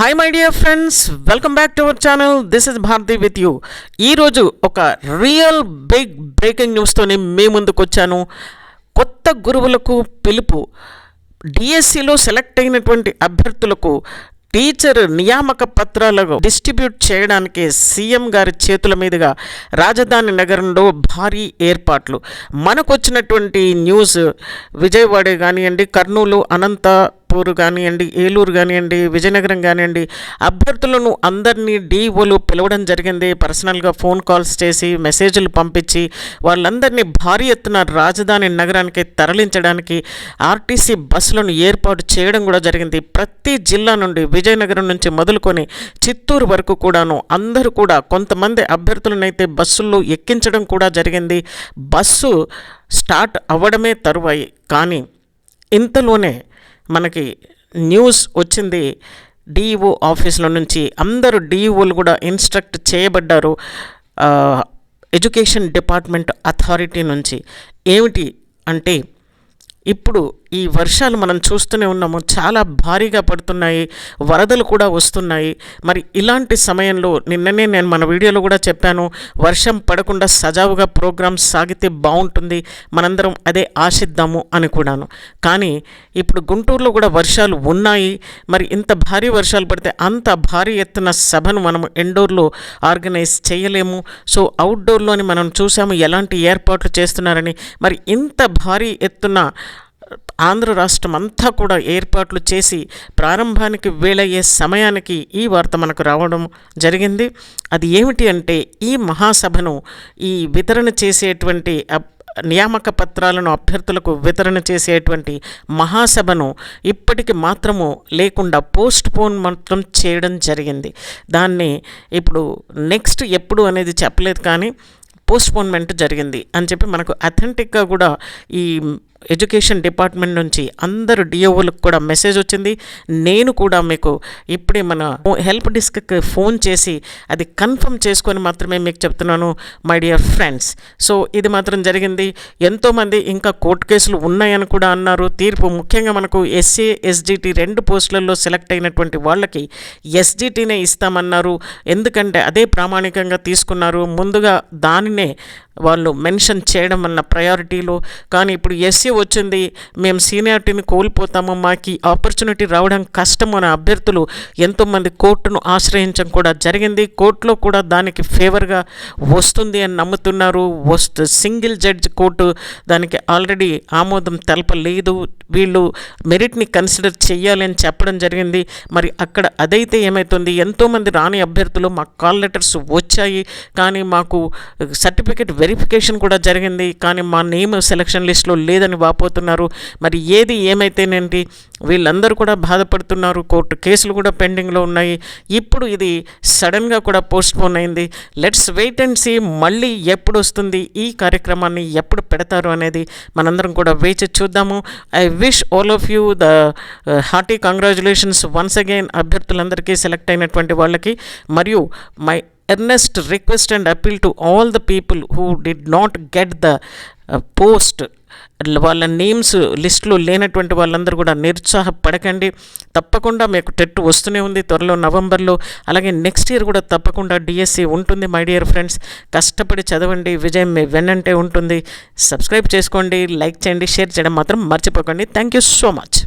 Hi my dear friends welcome back to our channel this is Bharathi with you ఈరోజు ఒక real big breaking న్యూస్తోనే మీ ముందుకు వచ్చాను. కొత్త గురువులకు పిలుపు. డిఎస్సిలో సెలెక్ట్ అయినటువంటి అభ్యర్థులకు టీచర్ నియామక పత్రాలను డిస్ట్రిబ్యూట్ చేయడానికి సీఎం గారి చేతుల మీదుగా రాజధాని నగరంలో భారీ ఏర్పాట్లు. మనకు వచ్చినటువంటి న్యూస్ విజయవాడ కానివ్వండి కర్నూలు అనంత అనంతపూర్ కానివ్వండి ఏలూరు కానివ్వండి విజయనగరం కానివ్వండి అభ్యర్థులను అందరినీ డీఓలు పిలవడం జరిగింది. పర్సనల్గా ఫోన్ కాల్స్ చేసి మెసేజ్లు పంపించి వాళ్ళందరినీ భారీ ఎత్తున రాజధాని నగరానికి తరలించడానికి ఆర్టీసీ బస్సులను ఏర్పాటు చేయడం కూడా జరిగింది. ప్రతి జిల్లా నుండి విజయనగరం నుంచి మొదలుకొని చిత్తూరు వరకు కూడాను అందరూ కూడా కొంతమంది అభ్యర్థులనైతే బస్సుల్లో ఎక్కించడం కూడా జరిగింది. బస్సు స్టార్ట్ అవ్వడమే తరువాయి. కానీ ఇంతలోనే మనకి న్యూస్ వచ్చింది. డిఈఓ ఆఫీస్లో నుంచి అందరూ డిఈఓలు కూడా ఇన్స్ట్రక్ట్ చేయబడ్డారు. ఎడ్యుకేషన్ డిపార్ట్మెంట్ అథారిటీ నుంచి. ఏమిటి అంటే ఇప్పుడు ఈ వర్షాలు మనం చూస్తూనే ఉన్నాము. చాలా భారీగా పడుతున్నాయి. వరదలు కూడా వస్తున్నాయి. మరి ఇలాంటి సమయంలో నిన్ననే నేను మన వీడియోలో కూడా చెప్పాను వర్షం పడకుండా సజావుగా ప్రోగ్రామ్ సాగితే బాగుంటుంది. మనందరం అదే ఆశిద్దాము అని కూడాను. కానీ ఇప్పుడు గుంటూరులో కూడా వర్షాలు ఉన్నాయి. మరి ఇంత భారీ వర్షాలు పడితే అంత భారీ ఎత్తున సభను మనం ఇండోర్లో ఆర్గనైజ్ చేయలేము. సో అవుట్డోర్లోని మనం చూసాము ఎలాంటి ఏర్పాట్లు చేస్తున్నారని. మరి ఇంత భారీ ఎత్తున ఆంధ్ర రాష్ట్రం అంతా కూడా ఏర్పాట్లు చేసి ప్రారంభానికి వేలయ్యే సమయానికి ఈ వార్త మనకు రావడం జరిగింది. అది ఏమిటి అంటే ఈ మహాసభను ఈ వితరణ చేసేటువంటి నియామక పత్రాలను అభ్యర్థులకు వితరణ చేసేటువంటి మహాసభను ఇప్పటికి మాత్రము లేకుండా పోస్ట్ పోన్ మాత్రం చేయడం జరిగింది. దాన్ని ఇప్పుడు నెక్స్ట్ ఎప్పుడు అనేది చెప్పలేదు కానీ పోస్ట్పోన్మెంట్ జరిగింది అని చెప్పి మనకు అథెంటిక్గా కూడా ఈ ఎడ్యుకేషన్ డిపార్ట్మెంట్ నుంచి అందరు డిఓలకు కూడా మెసేజ్ వచ్చింది. నేను కూడా మీకు ఇప్పుడే మన హెల్ప్ డెస్క్కి ఫోన్ చేసి అది కన్ఫర్మ్ చేసుకొని మాత్రమే మీకు చెప్తున్నాను మై డియర్ ఫ్రెండ్స్. సో ఇది మాత్రం జరిగింది. ఎంతోమంది ఇంకా కోర్టు కేసులు ఉన్నాయని కూడా అన్నారు. తీర్పు ముఖ్యంగా మనకు ఎస్సీ ఎస్జిటి రెండు పోస్టులలో సెలెక్ట్ అయినటువంటి వాళ్ళకి ఎస్జిటినే ఇస్తామన్నారు. ఎందుకంటే అదే ప్రామాణికంగా తీసుకున్నారు. ముందుగా దానినే వాళ్ళు మెన్షన్ చేయడం వల్ల ప్రయారిటీలో కానీ ఇప్పుడు ఎస్సీ వచ్చింది మేము సీనియారిటీని కోల్పోతాము మాకు ఆపర్చునిటీ రావడం కష్టం అనే అభ్యర్థులు ఎంతోమంది కోర్టును ఆశ్రయించడం కూడా జరిగింది. కోర్టులో కూడా దానికి ఫేవర్గా వస్తుంది అని నమ్ముతున్నారు. వస్తు సింగిల్ జడ్జ్ కోర్టు దానికి ఆల్రెడీ ఆమోదం తెలపలేదు. వీళ్ళు మెరిట్ని కన్సిడర్ చేయాలి అని చెప్పడం జరిగింది. మరి అక్కడ అదైతే ఏమవుతుంది ఎంతోమంది రాని అభ్యర్థులు మాకు కాల్ లెటర్స్ వచ్చాయి. కానీ మాకు సర్టిఫికేట్ వెరిఫికేషన్ కూడా జరిగింది. కానీ మా నేమ్ సెలక్షన్ లిస్ట్లో లేదని వాపోతున్నారు. మరి ఏది ఏమైతేనేంటి? వీళ్ళందరూ కూడా బాధపడుతున్నారు. కోర్టు కేసులు కూడా పెండింగ్లో ఉన్నాయి. ఇప్పుడు ఇది సడన్గా కూడా పోస్ట్పోన్ అయింది. లెట్స్ వెయిట్ అండ్ సీ మళ్ళీ ఎప్పుడు వస్తుంది ఈ కార్యక్రమాన్ని ఎప్పుడు పెడతారు అనేది మనందరం కూడా వేచి చూద్దాము. I wish all of you the hearty congratulations once again అభ్యర్థులందరికీ select అయినటువంటి వాళ్ళకి. మరియు my earnest request and appeal to all the people who did not get the post వాళ్ళ నేమ్స్ లిస్టులో లేనటువంటి వాళ్ళందరూ కూడా నిరుత్సాహపడకండి. తప్పకుండా మీకు టెట్ వస్తూనే ఉంది. త్వరలో నవంబర్లో. అలాగే నెక్స్ట్ ఇయర్ కూడా తప్పకుండా డిఎస్సి ఉంటుంది మై డియర్ ఫ్రెండ్స్ కష్టపడి చదవండి. విజయం మీ వెన్నంటే ఉంటుంది. సబ్స్క్రైబ్ చేసుకోండి. లైక్ చేయండి. షేర్ చేయడం మాత్రం మర్చిపోకండి. Thank you so much